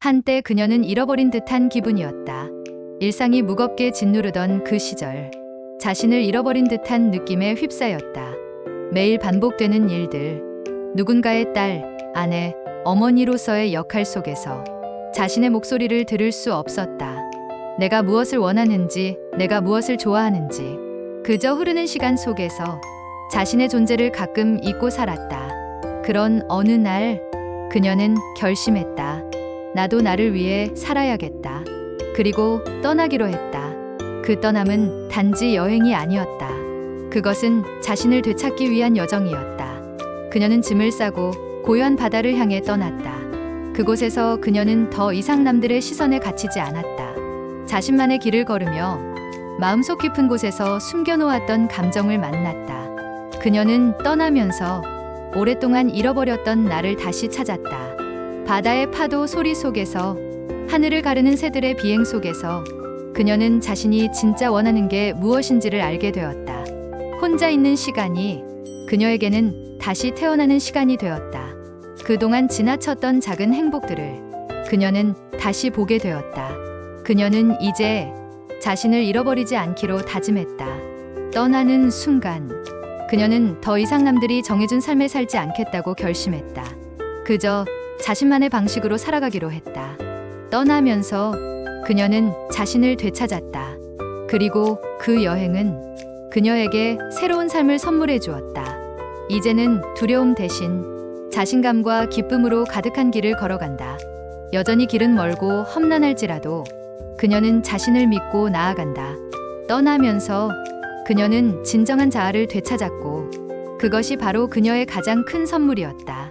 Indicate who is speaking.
Speaker 1: 한때 그녀는 잃어버린 듯한 기분이었다. 일상이 무겁게 짓누르던 그 시절. 자신을 잃어버린 듯한 느낌에 휩싸였다. 매일 반복되는 일들. 누군가의 딸, 아내, 어머니로서의 역할 속에서 자신의 목소리를 들을 수 없었다. 내가 무엇을 원하는지, 내가 무엇을 좋아하는지, 그저 흐르는 시간 속에서 자신의 존재를 가끔 잊고 살았다. 그런 어느 날, 그녀는 결심했다. 나도 나를 위해 살아야겠다. 그리고 떠나기로 했다. 그 떠남은 단지 여행이 아니었다. 그것은 자신을 되찾기 위한 여정이었다. 그녀는 짐을 싸고 고요한 바다를 향해 떠났다. 그곳에서 그녀는 더 이상 남들의 시선에 갇히지 않았다. 자신만의 길을 걸으며 마음속 깊은 곳에서 숨겨놓았던 감정을 만났다. 그녀는 떠나면서 오랫동안 잃어버렸던 나를 다시 찾았다. 바다의 파도 소리 속에서 하늘을 가르는 새들의 비행 속에서 그녀는 자신이 진짜 원하는 게 무엇인지를 알게 되었다. 혼자 있는 시간이 그녀에게는 다시 태어나는 시간이 되었다. 그동안 지나쳤던 작은 행복들을 그녀는 다시 보게 되었다. 그녀는 이제 자신을 잃어버리지 않기로 다짐했다. 떠나는 순간 그녀는 더 이상 남들이 정해준 삶을 살지 않겠다고 결심했다. 그저 자신만의 방식으로 살아가기로 했다. 떠나면서 그녀는 자신을 되찾았다. 그리고 그 여행은 그녀에게 새로운 삶을 선물해 주었다. 이제는 두려움 대신 자신감과 기쁨으로 가득한 길을 걸어간다. 여전히 길은 멀고 험난할지라도 그녀는 자신을 믿고 나아간다. 떠나면서 그녀는 진정한 자아를 되찾았고 그것이 바로 그녀의 가장 큰 선물이었다.